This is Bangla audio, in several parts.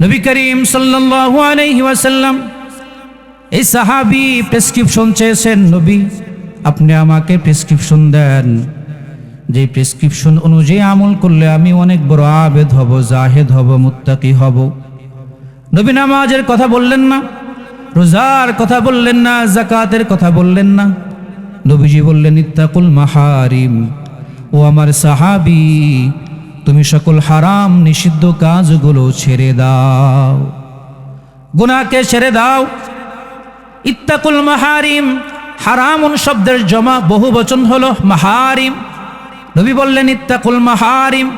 নবী করিম ওয়াসাল্লাম, এই সাহাবী প্রেসক্রিপশন চেয়েছেন, নবী, আপনি আমাকে প্রেসক্রিপশন দেন। যে প্রেসক্রিপশন অনুযায়ী আমল করলে আমি অনেক বড় আবেদ হব, জাহেদ হব, মুত্তাকি হব। নবী নামাজের কথা বললেন না, রোজার কথা বললেন না জাকাতের কথা বললেন না। নবীজি বললেন, ইত্তাকুল মাহারিম। ও আমার সাহাবি তুমি সকল হারাম নিষিদ্ধ কাজগুলো ছেড়ে দাও। গুনাহকে ছেড়ে দাও। ইত্তাকুল মাহারিম, হারামুন শব্দের জমা বহু বচন হলো মাহারিম। নবী বললেন, ইত্তাকুল মাহারিম,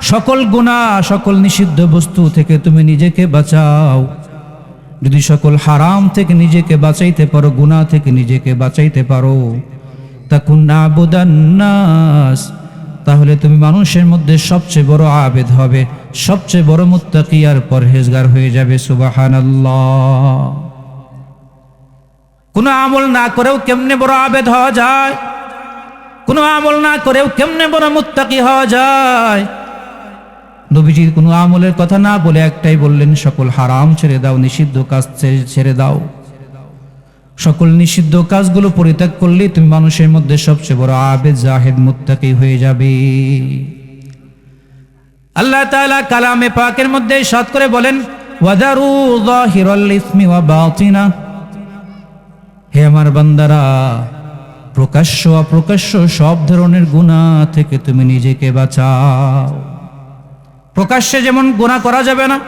সকল গুণা সকল নিষিদ্ধ বস্তু থেকে তুমি নিজেকে বাঁচাও। যদি সকল হারাম থেকে নিজেকে বাঁচাইতে পারো, গুনাহ থেকে নিজেকে বাঁচাইতে পারো, তাকুন নাস। তাহলে তুমি মানুষের মধ্যে সবচেয়ে বড় আবেদ হবে, সবচেয়ে বড় মুত্তাকি পরহেজগার হয়ে যাবে, সুবহানাল্লাহ। কোনো আমল না করেও কেমনে বড় আবেদ হওয়া যায়? কোনো আমল না করেও কেমনে বড় মুত্তাকি হওয়া যায়? নবীজি কোনো আমলের কথা না বলে একটাই বললেন, সকল হারাম ছেড়ে দাও, নিষিদ্ধ কাজ ছেড়ে দাও। সকল নিষিদ্ধ কাজগুলো পরিত্যাগ করলে তুমি মানুষের মধ্যে সবচেয়ে বড় আবেদ, জাহেদ, মুত্তাকি হয়ে যাবে। আল্লাহ তাআলা কালামে পাকের মধ্যে সাত করে বলেন ওয়াদারু যাহিরাল ইসমি ওয়া বাতিনা। হে আমার বান্দারা, প্রকাশ্য অপ্রকাশ্য সব ধরনের গুনাহ থেকে তুমি নিজেকে বাঁচাও। প্রকাশ্যে যেমন গুনাহ করা যাবে না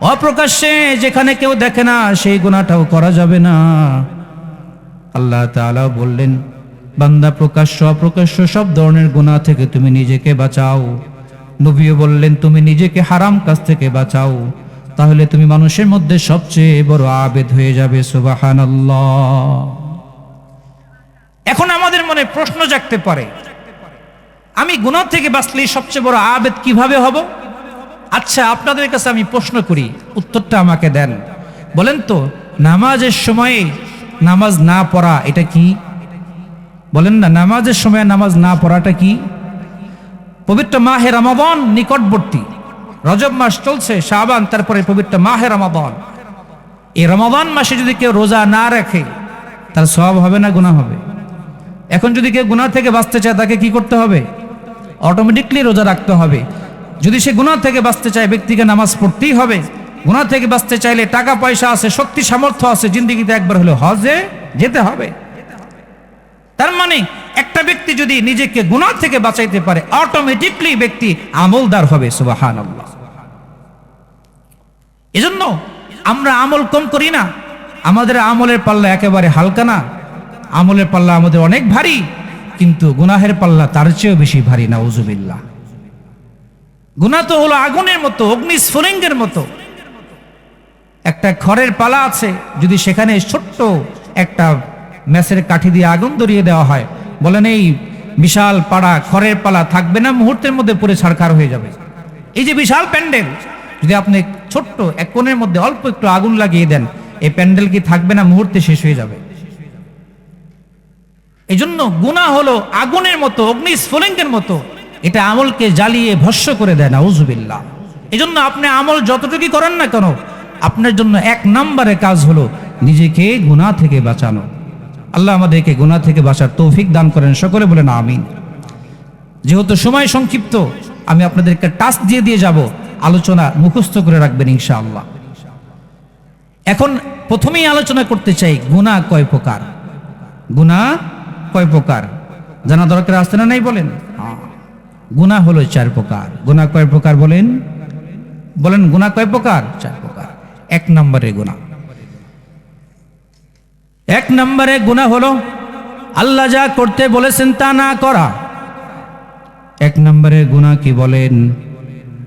অপ্রকাশ্যে যেখানে কেউ দেখে না, সেই গুনাহটাও করা যাবে না। আল্লাহ তাআলা বললেন, বান্দা প্রকাশ্য, অপ্রকাশ্য সব ধরনের গুনাহ থেকে তুমি নিজেকে বাঁচাও। নবীও বললেন, তুমি নিজেকে হারাম কাজ থেকে বাঁচাও। তাহলে তুমি মানুষের মধ্যে সবচেয়ে বড় আবেদ হয়ে যাবে, সুবহানাল্লাহ। এখন আমাদের মনে প্রশ্ন জাগতে পারে, আমি গুনাহ থেকে বাঁচলে সবচেয়ে বড় আবেদ কীভাবে হব? আচ্ছা আপনাদের কাছে আমি প্রশ্ন করি, উত্তরটা আমাকে দেন। বলেন তো, নামাজের সময়ে নামাজ না পড়া এটা কি? বলেন না, নামাজের সময় নামাজ না পড়াটা কি? পবিত্র মাহে রমাবন নিকটবর্তী। রজব মাস চলছে, শাবান, তারপরে পবিত্র মাহে রমাবন এই রমাবন মাসে যদি কেউ রোজা না রাখে, তার সব হবে না গুণা হবে? এখন যদি কেউ গুনাহ থেকে বাঁচতে চায়, তাকে কি করতে হবে? অটোমেটিকলি রোজা রাখতে হবে। যদি সে গুনাহ থেকে বাঁচতে চায়, ব্যক্তিকে নামাজ পড়তেই হবে। গুনাহ থেকে বাঁচতে চাইলে টাকা, পয়সা আছে, শক্তি, সামর্থ্য আছে, জিন্দিগিতে একবার হলে হজে যেতে হবে। তার মানে একটা ব্যক্তি যদি নিজেকে গুনাহ থেকে বাঁচাইতে পারে অটোমেটিকলি ব্যক্তি আমলদার হবে সুবাহান এজন্য আমরা আমল কম করি না। আমাদের আমলের পাল্লা একেবারে হালকা না। আমলের পাল্লা আমাদের অনেক ভারী, কিন্তু গুনাহের পাল্লা তার চেয়েও বেশি ভারী না উজুবিল্লাহ গুনাহ তো হলো আগুনের মতো, অগ্নিস্ফুলিঙ্গের মতো। একটা খড়ের পালা আছে, যদি সেখানে ছোট্ট একটা ম্যাসের কাঠি দিয়ে আগুন ধরিয়ে দেওয়া হয়, বলেন এই বিশাল পাড়া, খড়ের পালা থাকবে না, মুহূর্তের মধ্যে পুরো ছাড়খার হয়ে যাবে। এই যে বিশাল প্যান্ডেল, যদি আপনি ছোট্ট এক কোণের মধ্যে অল্প একটু আগুন লাগিয়ে দেন, এই প্যান্ডেল কি থাকবে না, মুহূর্তে শেষ হয়ে যাবে। এই জন্য গুণা হলো আগুনের মতো, অগ্নিস্ফুলিঙ্গের মতো। এটা আমলকে জ্বালিয়ে ভস্য করে দেয় না উজুবিল্লা এই জন্য আপনি আমল যতটুকুই করেন না কেন, আপনার জন্য এক নম্বরে কাজ হলো নিজেকে গুণা থেকে বাঁচানো। আল্লাহ আমাদেরকে গুণা থেকে বাঁচার তৌফিক দান করেন, সকলে বলেন আমিন। যেহেতু সময় সংক্ষিপ্ত, আমি আপনাদেরকে টাস্ক দিয়ে দিয়ে যাব, আলোচনা মুখস্থ করে রাখবেন ইনশাআল্লাহ। এখন প্রথমেই আলোচনা করতে চাই গুণা কয় প্রকার? গুণা কয় প্রকার? জানা দরকার আসতে না নাই বলেন? গুণা হলো চার প্রকার। গুণা কয় প্রকার বলেন? বলেন গুণা কয় প্রকার? চার প্রকার। এক নম্বরে গুণা এক নম্বরে গুণা হলো আল্লাহ যা করতে বলেছেন তা না করা। এক নম্বরে গুণা কি বলেন?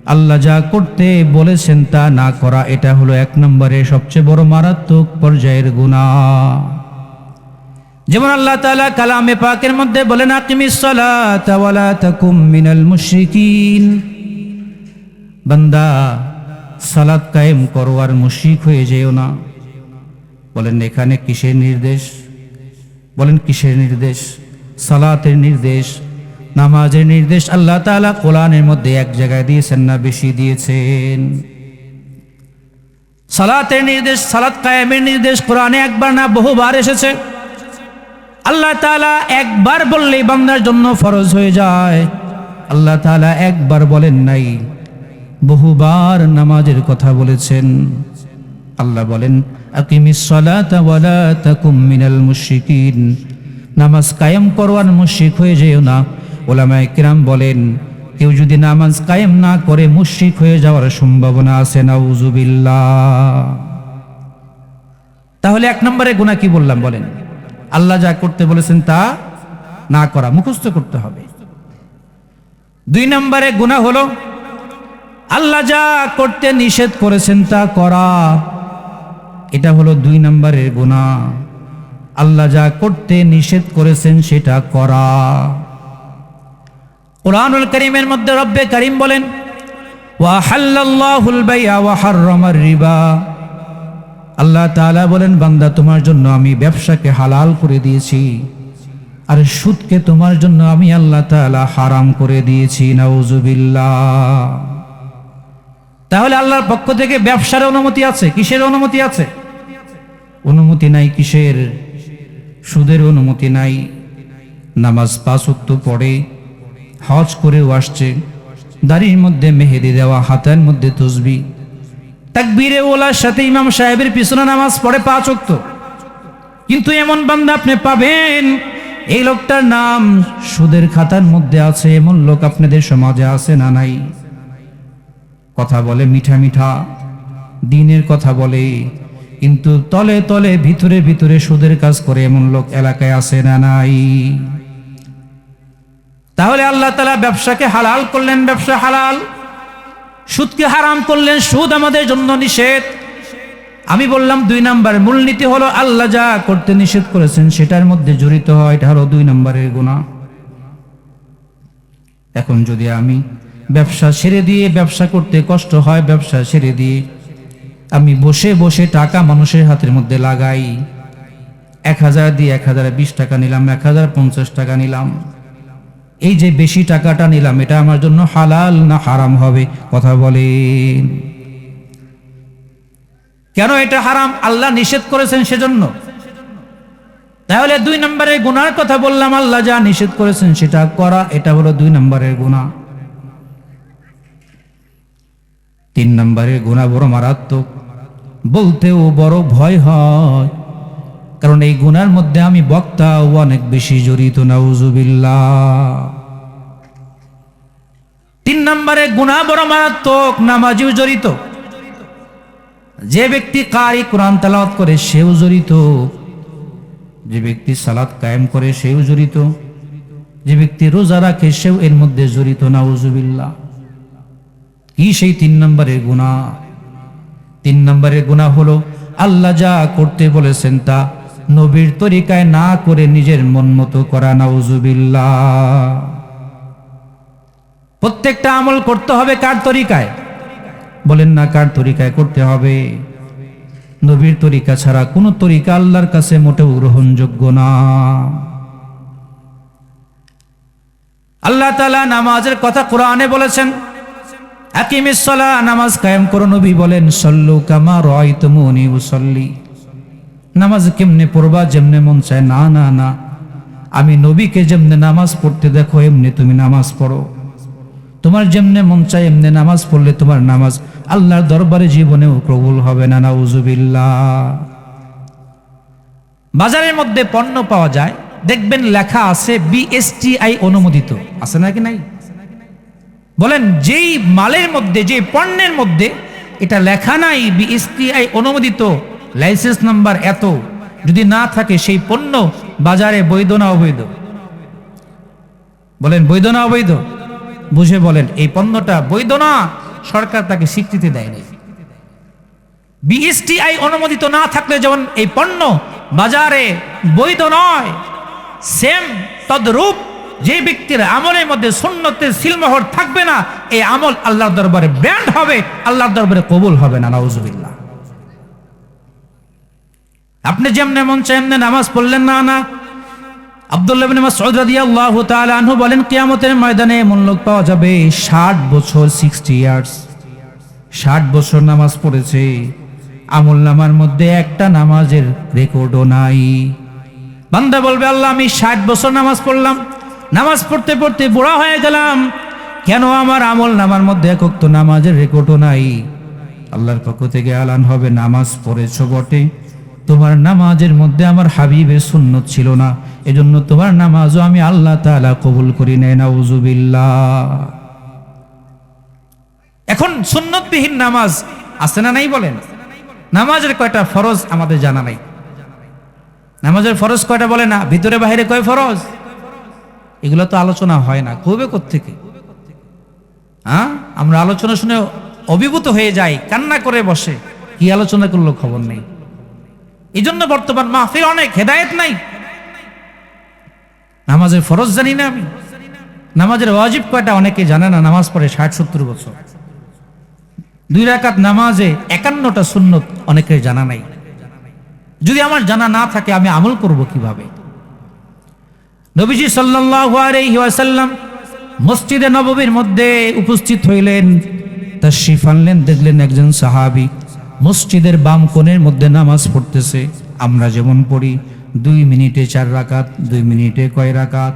আল্লাহ যা করতে বলেছেন তা না করা, এটা হলো এক নম্বরে সবচেয়ে বড় মারাত্মক পর্যায়ের গুণা যেমন আল্লাহ তাআলা কালামে পাকের মধ্যে বলেন মিনাল মুশরিকিন। বান্দা, সালাত কায়েম করো আর মুশরিক হয়ে যেও না। বলেন, এখানে কিসের নির্দেশ? বলেন, কিসের নির্দেশ? সালাতের নির্দেশ, নামাজের নির্দেশ আল্লাহ তাআলা কোরআনের মধ্যে এক জায়গায় দিয়েছেন না বেশি দিয়েছেন। সালাতের নির্দেশ, সালাত কায়েমের নির্দেশ কোরআনে একবার না বহুবার এসেছে। আল্লাহ তালা একবার বললে বান্দার জন্য ফরজ হয়ে যায়। আল্লাহ তালা একবার বলেন নাই, বহুবার নামাজের কথা বলেছেন। আল্লাহ বলেন মিনাল মুশরিকিন। নামাজ কায়েম করওয়ার মুশরিক হয়ে যেও না। ওলামায়ে কিরাম বলেন, কেউ যদি নামাজ কায়েম না করে মুশরিক হয়ে যাওয়ার সম্ভাবনা আছে, নাউজুবিল্লাহ। তাহলে এক নম্বরে গুনাহ কি বললাম বলেন? আল্লাহ যা করতে বলেছেন তা না করা, মুখস্থ করতে হবে। দুই নম্বরে গুনাহ হলো, আল্লাহ যা করতে নিষেধ করেছেন তা করা। এটা হলো দুই নম্বরের গুণা আল্লাহ যা করতে নিষেধ করেছেন সেটা করা। কোরআনুল করিমের মধ্যে রব্বে করিম বলেন ওয়াহাল্লাল্লাহুল বাইআ ওয়া হাররামার রিবা। আল্লাহ তাআলা বলেন, বান্দা, তোমার জন্য আমি ব্যবসাকে হালাল করে দিয়েছি, আর সুদকে তোমার জন্য আমি আল্লাহ তাআলা হারাম করে দিয়েছি, নাউজুবিল্লাহ। তাহলে আল্লাহর পক্ষ থেকে ব্যবসার অনুমতি আছে? কিসের অনুমতি আছে? অনুমতি নাই কিসের? সুদের অনুমতি নাই। নামাজ পাঁচ উক্ত পড়ে, হজ করেও আসছে। দাড়ির মধ্যে মেহেদি দেওয়া, হাতের মধ্যে তসবি। তাকবীরে ওলার সাথে ইমাম সাহেবের পিছনে নামাজ পড়ে পাঁচ উক্ত কিন্তু এমন বান্দা আপনি পাবেন, এই লোকটার নাম সুদের খাতার মধ্যে আছে, এমন লোক আপনাদের সমাজে আছে না নাই? কথা বলে মিঠা মিঠা, দিনের কথা বলে, কিন্তু তলে তলে ভিতরে ভিতরে সুদের কাজ করে এমন লোক এলাকায় আছে না নাই? তাহলে আল্লাহ তালা ব্যবসাকে হালাল করলেন, ব্যবসা হালাল। সুদকে হারাম করলেন, সুদ আমাদের জন্য নিষেধ। আমি বললাম, দুই নাম্বার মূলনীতি হলো, আল্লাহ যা করতে নিষেধ করেছেন, সেটার মধ্যে জড়িত হয় এটা হলো দুই নম্বরের গুণা এখন যদি আমি ব্যবসা ছেড়ে দিয়ে ব্যবসা করতে কষ্ট হয়, ব্যবসা ছেড়ে দিয়ে আমি বসে বসে টাকা মানুষের হাতের মধ্যে লাগাই, এক হাজার দিয়ে এক হাজার বিশ টাকা নিলাম, এক হাজার পঞ্চাশ টাকা নিলাম এই যে বেশি টাকাটা নিলাম, এটা আমার জন্য হালাল না হারাম হবে? কথা বলেন। কেন এটা হারাম? আল্লাহ নিষেধ করেছেন সেজন্য। তাহলে দুই নম্বরের গুনার কথা বললাম, আল্লাহ যা নিষেধ করেছেন সেটা করা, এটা হলো দুই নম্বরের গুণা। তিন নম্বরের গুণা বড় মারাত্মক। বলতেও বড় ভয় হয়। কারণ এই গুনার মধ্যে আমি বক্তাও অনেক বেশি জড়িত, নাউজুবিল্লাহ। তিন নম্বরে গুণা বড় মারাত্মক, নামাজিও জড়িত। যে ব্যক্তি কারি কোরআন তালাওয়াত করে, সেও জড়িত। যে ব্যক্তি সালাদ কায়েম করে, সেও জড়িত। যে ব্যক্তি রোজা রাখে, সেও এর মধ্যে জড়িত, নাউজুবিল্লাহ। কি সেই তিন নম্বরের গুণা তিন নম্বরের গুণা হলো, আল্লাহ যা করতে বলেছেন তা নবীর তরিকায় না করে নিজের মন মতো করা, নাউজুবিল্লাহ। প্রত্যেকটা আমল করতে হবে কার তরিকায়? বলেন না কার তরিকায় করতে হবে। নবীর তরিকা ছাড়া কোনো তরিকা আল্লাহর কাছে মোটেও গ্রহণযোগ্য না। আল্লাহ তালা নামাজের কথা কোরআনে বলেছেন আকিমিসলা নামাজ কায়েম করো নবী বলেন, সল্লু কামা রয় তুমনি উসল্লি। নামাজ কেমনে পড়বা, যেমনে মন চায়? না না না। আমি নবীকে যেমনে নামাজ পড়তে দেখো, এমনি তুমি নামাজ পড়ো। তোমার যেমনে মন চায়, এমনি নামাজ পড়লে তোমার নামাজ। আল্লাহর দরবারে জীবনেও কবুল হবে না, নাউজুবিল্লাহ। বাজারের মধ্যে পণ্য পাওয়া যায়। দেখবেন লেখা আছে বিএসটিআই অনুমোদিত। আছে নাকি নাই? বলেন, যেই মালের মধ্যে যে পণ্যের মধ্যে এটা লেখা নাই বিএসটিআই অনুমোদিত লাইসেন্স নাম্বার এত, যদি না থাকে সেই পণ্য বাজারে বৈধ না অবৈধ? বলেন, বৈধ না অবৈধ? বুঝে বলেন, এই পণ্যটা বৈধ না, সরকার তাকে স্বীকৃতি দেয়নি। বিএসটিআই অনুমোদিত না থাকলে যেমন এই পণ্য বাজারে বৈধ নয়, সেম তদ্রূপ যে ব্যক্তির আমলের মধ্যে সুন্নতের সিলমোহর থাকবে না, এই আমল আল্লাহর দরবারে ব্যান্ড হবে, আল্লাহর দরবারে কবুল হবে না, নাউজুবিল্লাহ। আপনি যেমনে মন চায় নামাজ পড়লেন না না। আব্দুল্লাহ বিন মাসউদ রাদিয়াল্লাহু তাআলা আনহু বলেন, কিয়ামতের ময়দানে এমন লোক পাওয়া যাবে 60 বছর 60 ইয়ার্স 60 বছর নামাজ পড়েছে। আমল নামার মধ্যে একটা নামাজের রেকর্ডও নাই। বান্দা বলবে, আল্লাহ, আমি ষাট বছর নামাজ পড়লাম। নামাজ পড়তে পড়তে বুড়া হয়ে গেলাম। কেন আমার আমল নামার মধ্যে একক তো নামাজের রেকর্ডও নাই? আল্লাহর পক্ষ থেকে আলান হবে, নামাজ পড়েছ বটে। তোমার নামাজের মধ্যে আমার হাবিবের সুন্নত ছিল না। এজন্য তোমার নামাজও আমি আল্লাহ তাআলা কবুল করি নেয় নাউজুবিল্লাহ। এখন সুন্নতবিহীন নামাজ আছে না নাই বলেন? নামাজের কয়টা ফরজ আমাদের জানা নাই। নামাজের ফরজ কয়টা বলে না? ভিতরে বাইরে কয় ফরজ? এগুলো তো আলোচনা হয় না, কবে থেকে হ্যাঁ আমরা আলোচনা শুনে অভিভূত হয়ে যাই, কান্না করে বসে, কি আলোচনা করল খবর নেই। এই জন্য বর্তমান মাহফিল অনেক হেদায়েত নাই। নামাজের ফরজ জানি না আমি। নামাজের ওয়াজিব কয়টা অনেকে জানে না, নামাজ পড়ে ষাট, সত্তর বছর। দুই রাকাত নামাজে একান্নটা সুন্নত অনেকের জানা নাই। যদি আমার জানা না থাকে, আমি আমল করব কীভাবে? নবীজি ওয়াসাল্লাম মসজিদে নববীর মধ্যে উপস্থিত হইলেন, তাশরিফ আনলেন, দেখলেন একজন সাহাবী মসজিদের বাম কোণের মধ্যে নামাজ পড়তেছে। আমরা যেমন পড়ি, দুই মিনিটে চার রাকাত, দুই মিনিটে কয় রাকাত?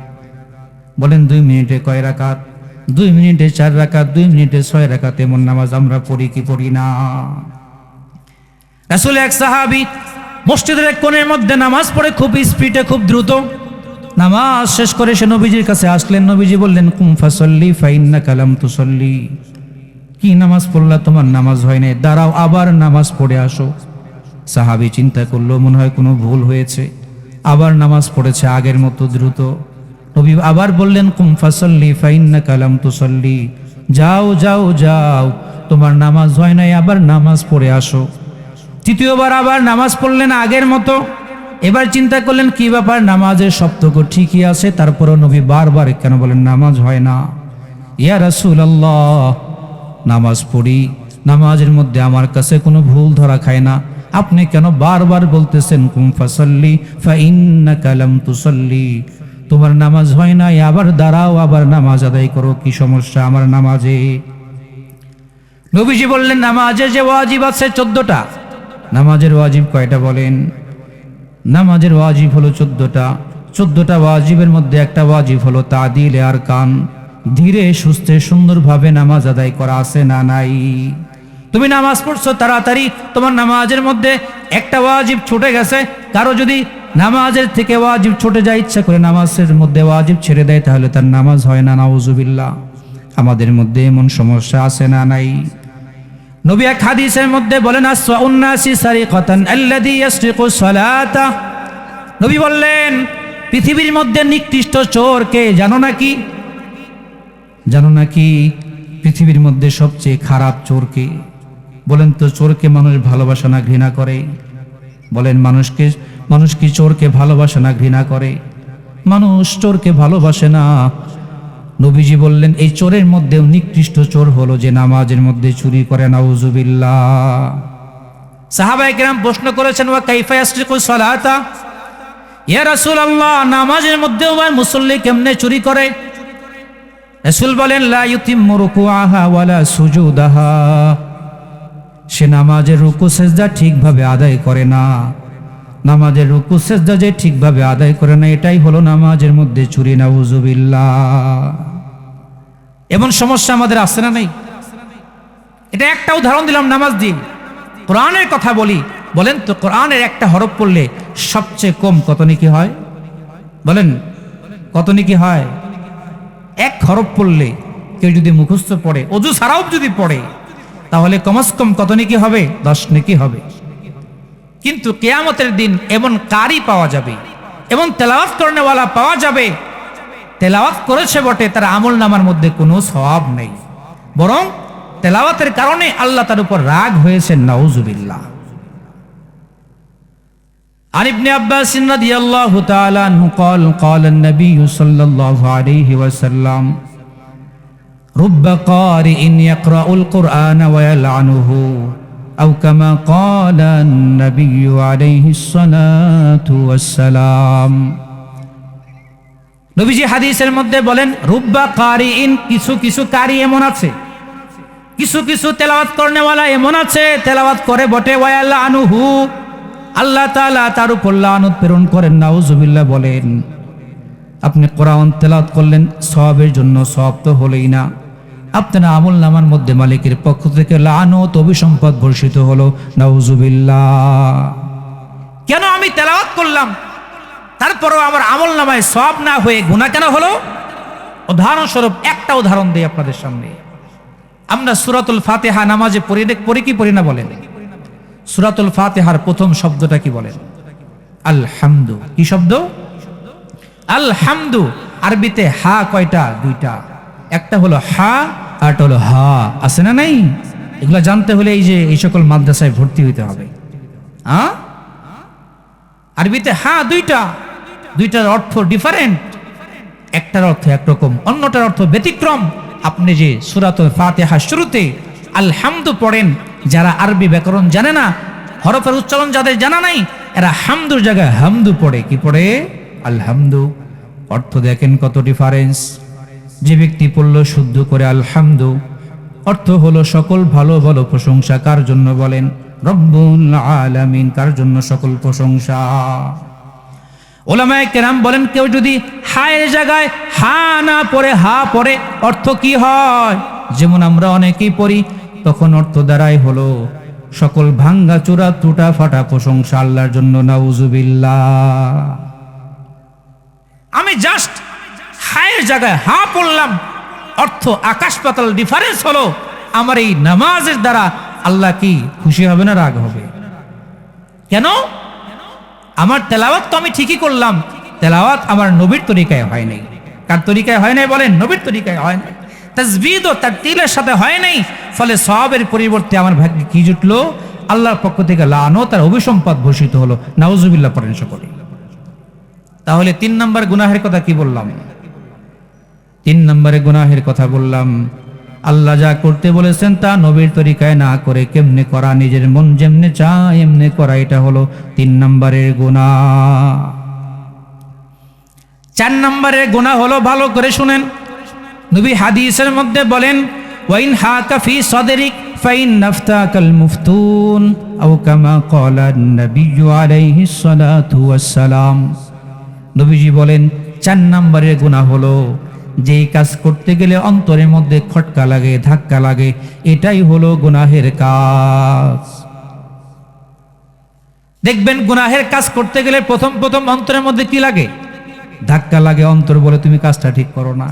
বলেন দুই মিনিটে কয় রাকাত? দুই মিনিটে চার রাকাত, দুই মিনিটে ছয় রাকাত এমন নামাজ আমরা পড়ি কি পড়ি না? রাসূল এক সাহাবি মসজিদের এক কোণের মধ্যে নামাজ পড়ে খুব স্পিডে, খুব দ্রুত। নামাজ শেষ করে সে নবীজির কাছে আসলেন। নবীজি বললেন, কুম ফাসল্লি ফাইন্না কালাম তুসল্লি। কি নামাজ পড়লা? তোমার নামাজ হয় নাই। দাঁড়াও, আবার নামাজ পড়ে আসো। সাহাবী চিন্তা করল, মনে হয় কোনো ভুল হয়েছে। আবার নামাজ পড়েছে আগের মতো দ্রুত। নবী আবার বললেন, কুম ফাসল্লি ফাইন্না কালাম তুসল্লি। যাও যাও যাও, তোমার নামাজ হয় নাই, আবার নামাজ পড়ে আসো। তৃতীয়বার আবার নামাজ পড়লেন আগের মতো। এবার চিন্তা করলেন, কি ব্যাপার? নামাজের সপ্তক ঠিকই আছে। তারপরও নবী বারবার কেন বলেন, নামাজ হয় না। ইয়া রাসূল নামাজ পড়ি। নামাজের মধ্যে আমার কাছে কোনো ভুল ধরা খায় না। আপনি কেন বারবার বলতেছেন, কুম ফাসল্লি ফা ইন্নাকা লাম তুসল্লি। তোমার নামাজ হয় না আবার দাঁড়াও, আবার নামাজ আদায় করো, কি সমস্যা আমার নামাজে? নবীজি বললেন, নামাজে যে ওয়াজিব আছে চোদ্দটা। নামাজের ওয়াজিব কয়টা বলেন? নামাজের ওয়াজিব হলো চোদ্দটা। চোদ্দটা ওয়াজিবের মধ্যে একটা ওয়াজিব হলো তাদিল আর কান। ধীরে সুস্থে সুন্দরভাবে নামাজ আদায় করা আছে না নাই? তুমি নামাজ পড়ছো তাড়াতাড়ি, তোমার নামাজের মধ্যে একটা ওয়াজিব ছুটে গেছে। কারও যদি নামাজের থেকে ওয়াজিব ছুটে যায়, ইচ্ছা করে নামাজের মধ্যে ওয়াজিব ছেড়ে দেয়, তাহলে তার নামাজ হয় না, নাউজুবিল্লাহ। আমাদের মধ্যে এমন সমস্যা আছে না নাই? নবী এক হাদিসের মধ্যে বলেন আসওয়া উন্নাসি সারিকাতান আল্লাযী ইয়াসরিকু সালাতা। নবী বললেন, পৃথিবীর মধ্যে নিকৃষ্ট চোর কে জানো নাকি জানো নাকি পৃথিবীর মধ্যে সবচেয়ে খারাপ চোর কে বলেন তো, চোরকে মানুষ ভালোবাসা না ঘৃণা করে? বলেন, মানুষকে, মানুষ কি চোরকে ভালোবাসে না ঘৃণা করে? মানুষ চোরকে ভালোবাসে না। নবীজি বললেন, এই চোরের মধ্যেও নিকৃষ্ট চোর হলো যে নামাজের মধ্যে চুরি করে, নাউজুবিল্লাহ। সাহাবায়ে কেরাম প্রশ্ন করেছেন, ওয়া কাইফা ইয়াসরিকু সালাতা? ইয়া রাসূলুল্লাহ, নামাজের মধ্যেও মুসল্লি কেমনে চুরি করে? রাসূল বলেন সে নামাজের রুকু, সেজদা ঠিকভাবে আদায় করে না। নামাজের রুকু, সেজদা যে ঠিকভাবে আদায় করে না, এটাই হলো নামাজের মধ্যে চুরি, নাউজুবিল্লাহ। এমন সমস্যা আমাদের আছে না নেই? এটা একটা উদাহরণ দিলাম, নামাজ দিন। কোরআনের কথা বলি, বলেন তো, কোরআনের একটা হরফ পড়লে সবচেয়ে কম কত নাকি হয়? বলেন, কত নাকি হয়? এক হরফ পড়লে কেউ যদি মুখস্থ পড়ে, অজু ছাড়াও যদি পড়ে, তাহলে কমস কম কত নাকি হবে? দশ নাকি হবে। কিন্তু কেয়ামতের দিন এমন কারি পাওয়া যাবে, এমন তেলাওয়াত করেনেওয়ালা পাওয়া যাবে, তেলাওয়াত করেছে বটে, তার আমল নামার মধ্যে কোনো স্বভাব নেই। বরং তেলাওয়াতের কারণে আল্লাহ তার উপর রাগ হয়েছে, নাউজুবিল্লাহ। عن ابن عباس رضي الله تعالى عنه قال قال النبي صلى الله عليه وسلم رب قارئ يقرأ القرآن ويلعنه أو كما قال النبي عليه الصلاة والسلام নবীজি হাদিসের মধ্যে বলেন রুব্বা কারি ইন কিছু কিছু কারি এমন আছে কিছু কিছু তেলাওয়াত করনেওয়ালা এমন আছে তেলাওয়াত করে বটে ওয়াল্লাহ আনুহু আল্লাহ তালা তার উপর লানত প্রেরণ করেন, নাউজুবিল্লাহ বলেন, আপনি কোরআন তেলাওয়াত করলেন সবের জন্য সব তো হলেই না। আপনার আমল নামার মধ্যে মালিকের পক্ষ থেকে লানত অভিসম্পদ বর্ষিত হলো, নাউজুবিল্লাহ। কেন আমি তেলাওয়াত করলাম? তারপরেও আমার আমল নামায় সব না হয়ে গুণা কেন হলো? উদাহরণস্বরূপ একটা উদাহরণ দিই আপনাদের সামনে। আমরা সুরাতুল ফাতেহা নামাজে পড়ি দেখ পড়ি কি, পড়ি না বলেন? সুরাতুল ফাতেহার প্রথম শব্দটা কি বলেন আলহামদু। কি শব্দ? আলহামদু। আরবিতে হা কয়টা? দুইটা। একটা হলো হা, আর একটা হলো হা। আছে না নাই? এগুলা জানতে হলে এই যে এই সকল মাদ্রাসায় ভর্তি হইতে হবে। হ্যাঁ আরবিতে হা দুইটা। দুইটার অর্থ ডিফারেন্ট একটার অর্থ একরকম, অন্যটার অর্থ ব্যতিক্রম। আপনি যে সুরাত ফাতেহা শুরুতে আলহামদু পড়েন যারা আরবি ব্যাকরণ জানে না, হরফের উচ্চারণ যাদের জানা নাই, এরা হামদুর জায়গায় হামদু পড়ে। কি পড়ে? আলহামদু। অর্থ দেখেন কত ডিফারেন্স যে ব্যক্তি পড়ল শুদ্ধ করে আলহামদু। অর্থ হলো সকল ভালো ভালো প্রশংসা। কার জন্য বলেন? রব্বুল আলামিন। কার জন্য সকল প্রশংসা? ওলামায় কেরাম বলেন, কেউ যদি হায়ের জায়গায় হা না পড়ে, হা পড়ে, অর্থ কি হয়? যেমন আমরা অনেকেই পড়ি তখন অর্থ দ্বারাই হলো, সকল ভাঙ্গা চূড়া টুটা ফাটা প্রশংসা আল্লাহর জন্য, নাউজুবিল্লাহ। আমি জাস্ট হায়ের জায়গায় হা পড়লাম, অর্থ আকাশ পাতাল ডিফারেন্স হলো, আমার এই নামাজের দ্বারা আল্লাহ কি খুশি হবে না রাগ হবে? কেন? আমার তেলাওয়াত তো আমি ঠিকই করলাম, তেলাওয়াত আমার নবীর তরিকায় হয় নাই। কার তরিকায় হয় নাই বলেন? নবীর তরিকায় হয় নাই। তাজবিদও তার তিলের সাথে হয় নাই, ফলে সবের পরিবর্তে আমার ভাগ্যে কি জুটলো? আল্লাহর পক্ষ থেকে লানো তার অভিসম্পদ ঘোষিত হলো। নাউজুবিল্লাহ পড়েন সকলে তাহলে তিন নম্বর গুনাহের কথা কি বললাম? তিন নম্বরে গুনাহের কথা বললাম, আল্লাহ যা করতে বলেছেন তা নবীর তরিকায় না করে কেমনে করা, নিজের মন যেমনে চায় এমনে করা, এটা হলো তিন নম্বরের গুণা চার নম্বরের গুণা হলো, ভালো করে শুনেন নবী হাদিসের মধ্যে বলেন, ওয়াইন হা কাফি সদরিক, ফাইন নাফতাকাল মুফতুন, আও কামা ক্বালা নবিয়্যু আলাইহিস সালাতু ওয়াস সালাম নবীজি বলেন, চার নম্বরের গুণা হলো, যেই কাজ করতে গেলে অন্তরের মধ্যে খটকা লাগে, ধাক্কা লাগে, এটাই হলো গুনাহের কাজ। দেখবেন, গুনাহের কাজ করতে গেলে প্রথম প্রথম অন্তরের মধ্যে কি লাগে? ধাক্কা লাগে অন্তর বলে তুমি কাজটা ঠিক করো না।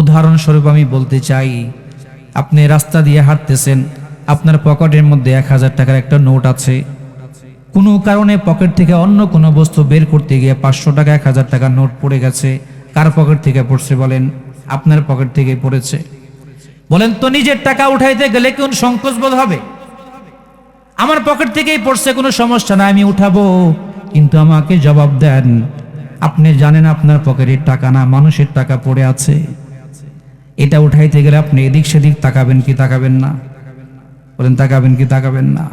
উদাহরণস্বরূপ আমি বলতে চাই, আপনি রাস্তা দিয়ে হাঁটতেছেন, আপনার পকেটের মধ্যে এক হাজার টাকার একটা নোট আছে। কোনো কারণে পকেট থেকে অন্য কোনো বস্তু বের করতে গিয়ে পাঁচশো টাকা, এক হাজার টাকার নোট পড়ে গেছে। কার পকেট থেকে পড়ছে বলেন? আপনার পকেট থেকে পড়েছে। বলেন তো নিজের টাকা উঠাইতে গেলে কোন সংকোচ বোধ হবে? আমার পকেট থেকেই পড়ছে, কোনো সমস্যা না আমি উঠাবো। কিন্তু আমাকে জবাব দেন, আপনি জানেন আপনার পকেটের টাকা না, মানুষের টাকা পড়ে আছে। এটা উঠাইতে গেলে আপনি এদিক সেদিক তাকাবেন কি তাকাবেন না? বলেন, তাকাবেন কি তাকাবেন না?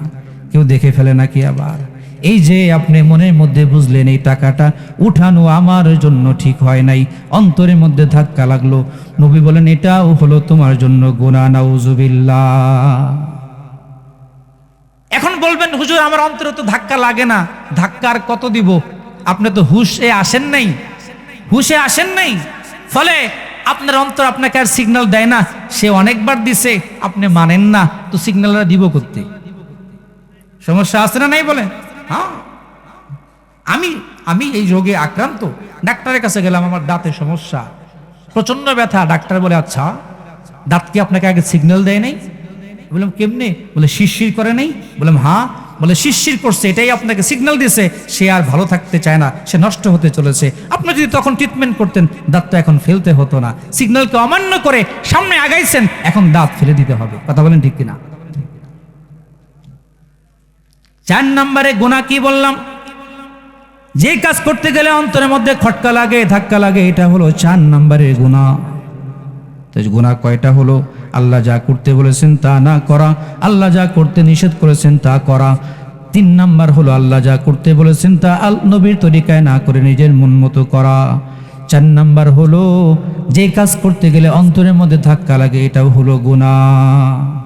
কেউ দেখে ফেলে নাকি আবার? এই যে আপনি মনের মধ্যে বুঝলেন এই টাকাটা উঠানো আমার জন্য ঠিক হয় নাই, অন্তরের মধ্যে ধাক্কা লাগল। নবী বলেন, এটাও হলো তোমার জন্য গোনা নাউজুবিল্লাহ। এখন বলবেন, হুজুর, আমার অন্তরে তো ধাক্কা লাগে না। ধাক্কা আর কত দিব? আপনি তো হুশে আসেন নাই। হুশে আসেন নাই। ফলে আপনার অন্তর আপনাকে আর সিগন্যাল দেয় না। সে অনেকবার দিছে, আপনি মানেন না, তো সিগন্যালটা দিব করতে। সমস্যা আছে না নাই বলেন? হ্যাঁ। আমি আমি এই রোগে আক্রান্ত। ডাক্তারের কাছে গেলাম, আমার দাঁতের সমস্যা। প্রচণ্ড ব্যথা, ডাক্তার বলে আচ্ছা দাঁত কি আপনাকে আগে সিগন্যাল দেয় নাই? বললাম, কেমনে? বলে, শিরশির করে নেই? বললাম হ্যাঁ। বলে শিরশির করছে, এটাই আপনাকে সিগন্যাল দিয়েছে, সে আর ভালো থাকতে চায় না, সে নষ্ট হতে চলেছে। আপনি যদি তখন ট্রিটমেন্ট করতেন দাঁতটা এখন ফেলতে হতো না। সিগন্যালকে অমান্য করে সামনে আগাইছেন, এখন দাঁত ফেলে দিতে হবে। কথা বলেন ঠিক কিনা? চার নম্বরে গুণা কি বললাম? যে কাজ করতে গেলে অন্তরের মধ্যে খটকা লাগে, ধাক্কা লাগে, এটা হলো চার নম্বরের গুণা তো গুণা কয়টা হলো? আল্লাহ যা করতে বলেছেন তা না করা। আল্লাহ যা করতে নিষেধ করেছেন তা করা। তিন নাম্বার হলো আল্লাহ যা করতে বলেছেন তা আল নবীর তরিকায় না করে নিজের মন মতো করা। চার নাম্বার হলো, যে কাজ করতে গেলে অন্তরের মধ্যে ধাক্কা লাগে, এটাও হলো গুনাহ।